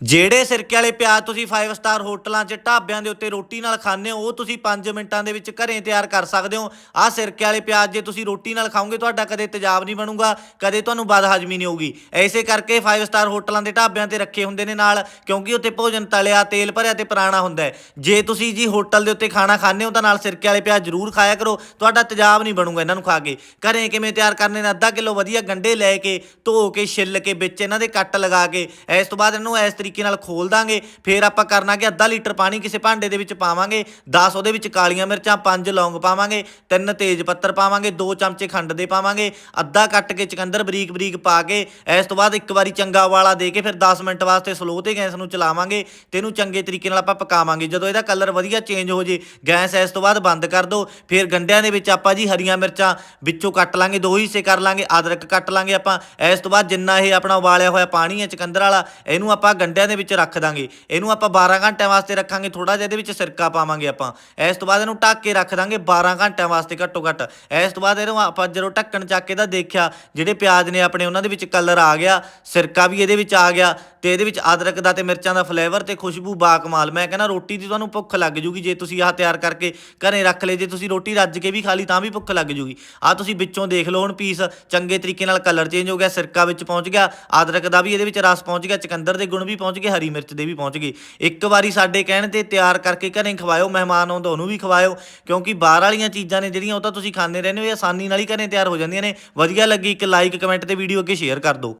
ਜਿਹੜੇ ਸਿਰਕੇ ਵਾਲੇ ਪਿਆਜ਼ ਤੁਸੀਂ 5 ਸਟਾਰ ਹੋਟਲਾਂ 'ਚ ਢਾਬਿਆਂ ਦੇ ਉੱਤੇ ਰੋਟੀ ਨਾਲ ਖਾਂਦੇ ਹੋ, ਉਹ ਤੁਸੀਂ 5 ਮਿੰਟਾਂ ਦੇ ਵਿੱਚ ਘਰੇ ਤਿਆਰ ਕਰ ਸਕਦੇ ਹੋ। ਆਹ ਸਿਰਕੇ ਵਾਲੇ ਪਿਆਜ਼ ਜੇ ਤੁਸੀਂ ਰੋਟੀ ਨਾਲ ਖਾਓਗੇ, ਤੁਹਾਡਾ ਕਦੇ ਤੇਜ਼ਾਬ ਨਹੀਂ ਬਣੂਗਾ, ਕਦੇ ਤੁਹਾਨੂੰ ਬਦ ਹਜਮੀ ਨਹੀਂ ਹੋਊਗੀ। ਐਸੇ ਕਰਕੇ 5 ਸਟਾਰ ਹੋਟਲਾਂ ਦੇ ਢਾਬਿਆਂ ਤੇ ਰੱਖੇ ਹੁੰਦੇ ਨੇ ਨਾਲ, ਕਿਉਂਕਿ ਉੱਥੇ ਭੋਜਨ ਤਲਿਆ, ਤੇਲ ਭਰਿਆ ਤੇ ਪੁਰਾਣਾ ਹੁੰਦਾ ਹੈ। ਜੇ ਤੁਸੀਂ ਜੀ ਹੋਟਲ ਦੇ ਉੱਤੇ ਖਾਣਾ ਖਾਂਦੇ ਹੋ ਤਾਂ ਨਾਲ ਸਿਰਕੇ ਵਾਲੇ ਪਿਆਜ਼ ਜ਼ਰੂਰ ਖਾਇਆ ਕਰੋ, ਤੁਹਾਡਾ ਤੇਜ਼ਾਬ ਨਹੀਂ ਬਣੂਗਾ ਇਹਨਾਂ ਨੂੰ ਖਾ ਕੇ। ਘਰੇ ਕਿਵੇਂ ਤਿਆਰ ਕਰਨੇ ਨੇ? ਅੱਧਾ ਕਿਲੋ ਵਧੀਆ ਗੰਡੇ ਲੈ ਕੇ, ਧੋ ਕੇ, ਛਿੱਲ ਕੇ, ਵਿੱਚ ਇਹਨਾਂ ਦੇ ਕੱਟ ਲਗਾ ਕੇ, ਇਸ ਤੋਂ ਬਾਅਦ ਇਹਨੂੰ ਇਸ ਤਰੀਕੇ ਤਰੀਕੇ ਨਾਲ ਖੋਲ ਦਾਂਗੇ ਫਿਰ ਆਪਾਂ ਕਰਨਾ ਕਿ, ਅੱਧਾ ਲੀਟਰ ਪਾਣੀ ਕਿਸੇ ਭਾਂਡੇ ਦੇ ਵਿੱਚ ਪਾਵਾਂਗੇ 10 ਉਹਦੇ ਵਿੱਚ ਕਾਲੀਆਂ ਮਿਰਚਾਂ 5 ਲੌਂਗ ਪਾਵਾਂਗੇ, ਤਿੰਨ ਤੇਜ ਪੱਤਰ ਪਾਵਾਂਗੇ 2 ਚਮਚੇ ਖੰਡ ਦੇ ਪਾਵਾਂਗੇ, ਅੱਧਾ ਕੱਟ ਕੇ ਚਕੰਦਰ ਬਰੀਕ ਬਰੀਕ ਪਾ ਕੇ, ਇਸ ਤੋਂ ਬਾਅਦ ਇੱਕ ਵਾਰੀ ਚੰਗਾ ਵਾਲਾ ਦੇ ਕੇ ਫਿਰ 10 ਮਿੰਟ ਵਾਸਤੇ ਸਲੋ ਤੇ ਗੈਸ ਨੂੰ ਚਲਾਵਾਂਗੇ ਤੇ ਇਹਨੂੰ ਚੰਗੇ ਤਰੀਕੇ ਨਾਲ ਆਪਾਂ ਪਕਾਵਾਂਗੇ। ਜਦੋਂ ਇਹਦਾ ਕਲਰ ਵਧੀਆ ਚੇਂਜ ਹੋ ਜੇ, ਗੈਸ ਇਸ ਤੋਂ ਬਾਅਦ ਬੰਦ ਕਰ ਦਿਓ ਫਿਰ ਗੰਡਿਆਂ ਦੇ ਵਿੱਚ ਆਪਾਂ ਜੀ ਹਰੀਆਂ ਮਿਰਚਾਂ ਵਿੱਚੋਂ ਕੱਟ ਲਾਂਗੇ, ਦੋ ਹਿੱਸੇ ਕਰ ਲਾਂਗੇ, ਅਦਰਕ ਕੱਟ ਲਾਂਗੇ ਆਪਾਂ, ਇਸ ਤੋਂ ਬਾਅਦ ਜਿੰਨਾ ਇਹ ਆਪਣਾ ਉਬਾਲਿਆ ਹੋਇਆ ਪਾਣੀ ਹੈ ਚਕੰਦਰ ਵਾਲਾ, ਇਹਨੂੰ ਆਪਾਂ ਗੰਡਿਆਂ ਦੇ ਵਿੱਚ ਰੱਖ ਦਾਂਗੇ। ਇਹਨੂੰ ਆਪਾਂ 12 ਘੰਟਿਆਂ ਵਾਸਤੇ ਰੱਖਾਂਗੇ ਥੋੜਾ ਜਿਹਾ ਇਹਦੇ ਵਿੱਚ ਸਿਰਕਾ ਪਾਵਾਂਗੇ ਆਪਾਂ। ਇਸ ਤੋਂ ਬਾਅਦ ਇਹਨੂੰ ਢੱਕ ਕੇ ਰੱਖ ਦਾਂਗੇ 12 ਘੰਟਿਆਂ ਵਾਸਤੇ ਘੱਟੋ ਘੱਟ ਇਸ ਤੋਂ ਬਾਅਦ ਇਹਨੂੰ ਆਪਾਂ ਜਦੋਂ ਢੱਕਣ ਚੱਕ ਕੇ ਦਾ ਦੇਖਿਆ, ਜਿਹੜੇ ਪਿਆਜ਼ ਨੇ ਆਪਣੇ, ਉਹਨਾਂ ਦੇ ਵਿੱਚ ਕਲਰ ਆ ਗਿਆ, ਸਿਰਕਾ ਵੀ ਇਹਦੇ ਵਿੱਚ ਆ ਗਿਆ ਤੇ ਇਹਦੇ ਵਿੱਚ ਅਦਰਕ ਦਾ ਤੇ ਮਿਰਚਾਂ ਦਾ ਫਲੇਵਰ ਤੇ ਖੁਸ਼ਬੂ ਬਾਕਮਾਲ ਮੈਂ ਕਹਿੰਦਾ ਰੋਟੀ ਦੀ ਤੁਹਾਨੂੰ ਭੁੱਖ ਲੱਗ ਜੂਗੀ, ਜੇ ਤੁਸੀਂ ਆਹ ਤਿਆਰ ਕਰਕੇ ਘਰੇ ਰੱਖ ਲਏ, ਜੇ ਤੁਸੀਂ ਰੋਟੀ ਰੱਜ ਕੇ ਵੀ ਖਾ ਲਈ ਤਾਂ ਵੀ ਭੁੱਖ ਲੱਗ ਜੂਗੀ। ਆ ਤੁਸੀਂ ਵਿੱਚੋਂ ਦੇਖ ਲਓ ਹੁਣ ਪੀਸ ਚੰਗੇ ਤਰੀਕੇ ਨਾਲ ਕਲਰ ਚੇਂਜ ਹੋ ਗਿਆ, ਸਿਰਕਾ ਵਿੱਚ ਪਹੁੰਚ ਗਿਆ, ਅਦਰਕ ਦਾ ਵੀ ਇਹਦੇ ਵਿੱਚ ਰਸ ਪਹੁੰਚ ਗਿਆ, ਚਕੰਦਰ ਦੇ ਗੁਣ ਵੀ ਪਹੁੰਚ ਪਹੁੰਚ ਗਏ, ਹਰੀ ਮਿਰਚ ਦੇ ਵੀ ਪਹੁੰਚ ਗਏ। ਇੱਕ ਵਾਰੀ ਸਾਡੇ ਕਹਿਣ ਤੇ ਤਿਆਰ ਕਰਕੇ ਘਰੇ ਖਵਾਇਓ, ਮਹਿਮਾਨ ਆਉਂਦਾ ਉਹਨੂੰ ਵੀ ਖਵਾਇਓ, ਕਿਉਂਕਿ ਬਾਹਰ ਵਾਲੀਆਂ ਚੀਜ਼ਾਂ ਨੇ ਜਿਹੜੀਆਂ ਉਹ ਤਾਂ ਤੁਸੀਂ ਖਾਂਦੇ ਰਹਿੰਦੇ ਹੋ, ਇਹ ਆਸਾਨੀ ਨਾਲ ਹੀ ਘਰੇ ਤਿਆਰ ਹੋ ਜਾਂਦੀਆਂ ਨੇ। ਵਧੀਆ ਲੱਗੀ ਇੱਕ ਲਾਈਕ ਕਮੈਂਟ ਤੇ ਵੀਡੀਓ ਅੱਗੇ ਸ਼ੇਅਰ ਕਰ ਦਿਓ।